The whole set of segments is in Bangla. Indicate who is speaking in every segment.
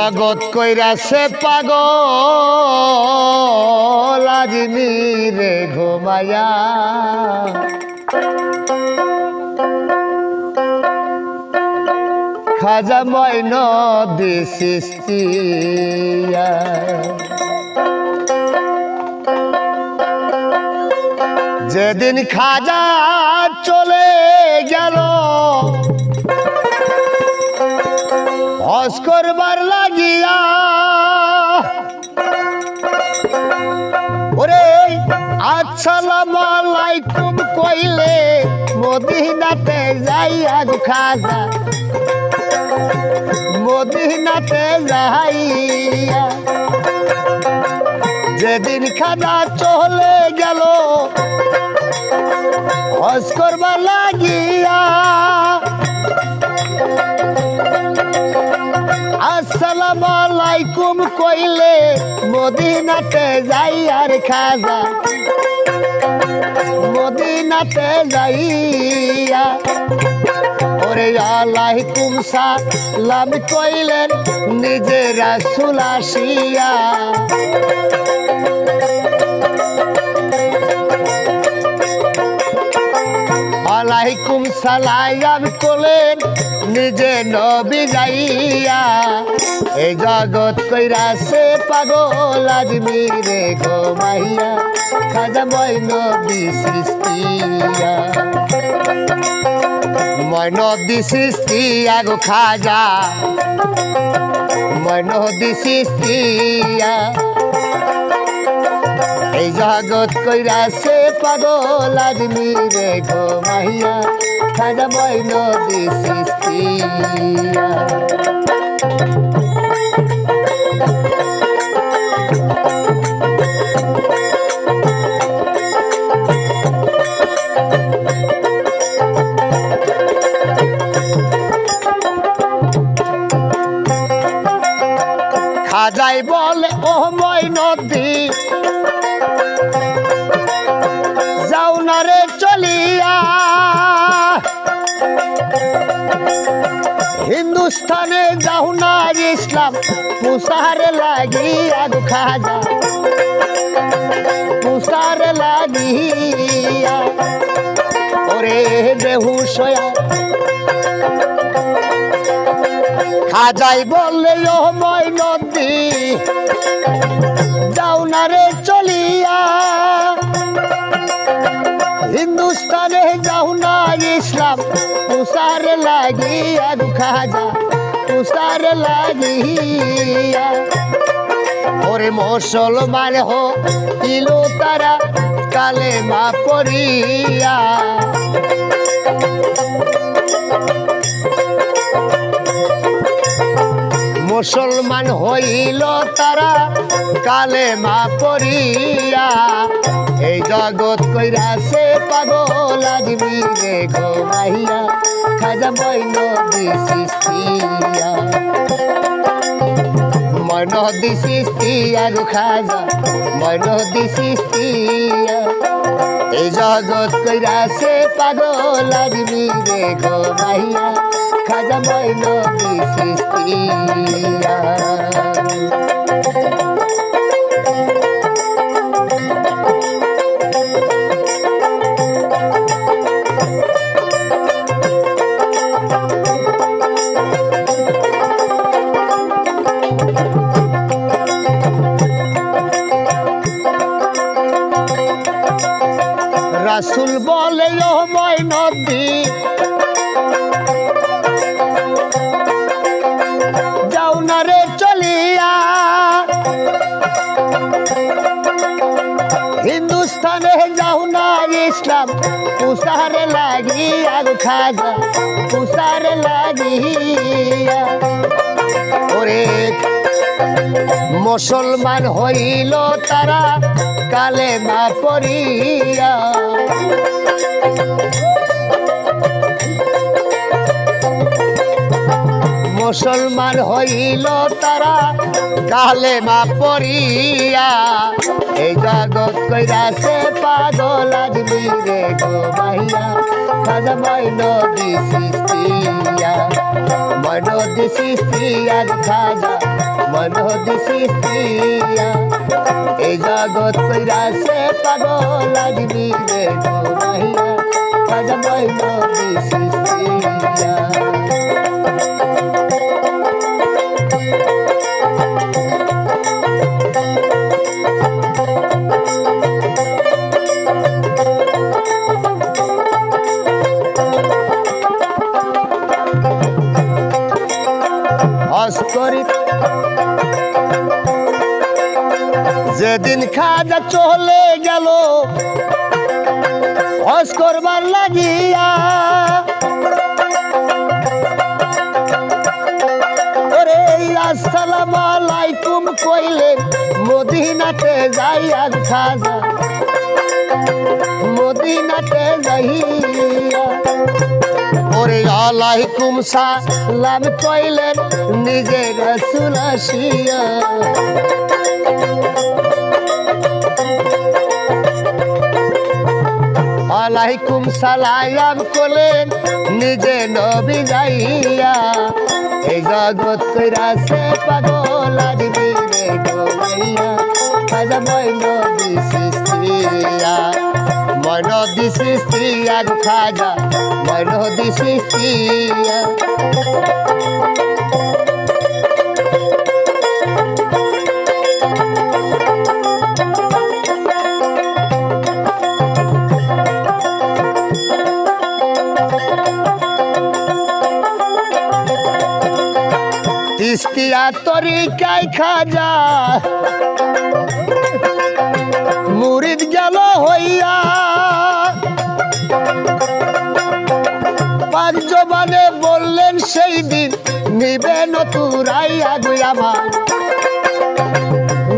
Speaker 1: জগৎ কইরাছে পাগল আজমি রে ঘুমায়া খাজা ময়ন দিসিস্তিয়া যেদিন খাজা চলে গেল হস লাগিয়া ওরে, আসসালাম আলাইকুম কইলে মদিনাতে যাইয়া গো খাজা। মদিনাতে যাইয়া যেদিন খাজা চলে গেল হস করবার লাগিয়া আসসালাম আলাইকুম কইলে মদিনাতে যাই আর খাজা। মদিনাতে যাইয়া ওরে আলাইকুম সালাম কইলেন নিজেরা রাসুল আলাইকুম সালাম করলেন নিজে নবী যাইয়া। এই জগৎ কইরাছে পাগল আজমি রে ঘুমাইয়া, খাজা মই নবী সৃষ্টিয়া। মই নদী সৃষ্টিয়া গো খাজা মই নদী সৃষ্টিয়া। এই জগৎ কইরাছে পাগল আদমি রে গো মাহিয়া খাজা মই নদী সৃষ্টিয়া খাজাই বলে, ও মই নদী হিন্দুস্তানে যাও না ইসলাম পুষারে লাগিয়া গো খাজা। পুষারে লাগিয়া, ওরে বেহুশয়া খাজাই বললে মই নদী, যাও না রে চলিয়া। হিন্দুস্তানে যাও না ইসলাম তুষার লাগিয়া খাজা তুষার লাগিয়া। ওরে মুসলমান হো, ইলো তারা কালে মা পড়িয়া। মুসলমান হইল তারা কালে মা পড়িয়া। এই জগৎ কইরাছে পাগল আদমি রে ঘুমাইয়া খাজা মইন দিসিস্তিয়া মইন দিসিস্তিয়া গো খাজা মইন দিসিস্তিয়া এই জগৎ কইরাছে পাগল আদমি রে ঘুমাইয়া খাজা মইন দিসিস্তিয়া রাসুল বলে মই নদী যাও না রে চলিয়া। হিন্দুস্তানে যাও না ইসলাম। পুষারে লাগিয়া খাজা, পুষারে লাগিয়া। ওরে মুসলমান হইল তারা কালে মা পড়িয়া। মুসলমান হইল তারা কালে মা পড়িয়া। এই জগৎ কইরাছে পাগল আজমি রে গো মাইয়া খাজা মাইন দিসিস্তিয়া মন দিসিস্তিয়া খাজা মন দিসিস্তিয়া এই জগৎ কইরাছে পাগল আজমি রে গো মাইয়া খাজা মাইন হস করি যেদিন খাজা চলে গেল হস করবার লাগিয়া। ওরে, আসসালাম মদিনাতে যাইয়া খাজা। মদিনাতে যাইয়া। ওরে আলাইকুম সালাম কইলেন নিজে রসুল আলাইকুম সালাম করলেন নিজে নবী যাইয়া। এই জগৎ কইরাছে পাগল আদিবি রে গোমাইয়া খাজা মইন দিসিস্তিয়া মইন দিসিস্তিয়া গো খাজা মইন দিসিস্তিয়া তিস্তিয়া তরিকায় খাজা মুরিদ গেল হইয়া সেই দিন নিবে নতুরাই নতুরাইয়া গুয়ামা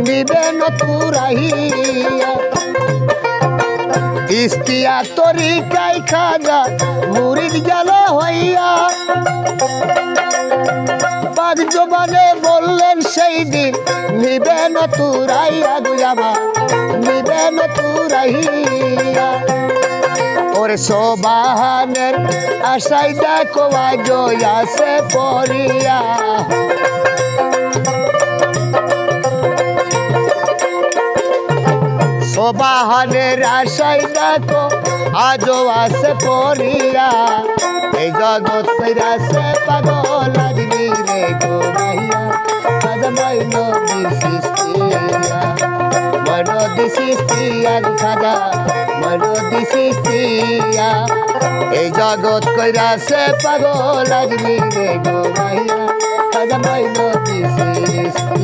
Speaker 1: নিবে নতুরাইয়া ইস্তিয়া তরিকায় খাজা মুরিদ গেল হইয়া। বাদ জবানে বললেন সেই দিন নিবে নতুরাই নতুরাইয়া গুয়ামা নিবে নতুরাইয়া ওরে সোবাহানের আশাই দেখো আজ আসে পড়িয়া। সোবাহানের আশাই দেখো আজও আসে পড়িয়া। এই জগৎ কইরাছে পাগল আদমি রে গো মাইয়া কাজমাই নদী সৃষ্টিয়া মরদি সৃষ্টিয়া খাজা মরদি সৃষ্টিয়া এই জগৎ কইরা সে পাগল আদমি রে গো মাইয়া। কাজমাই নদী সৃষ্টিয়া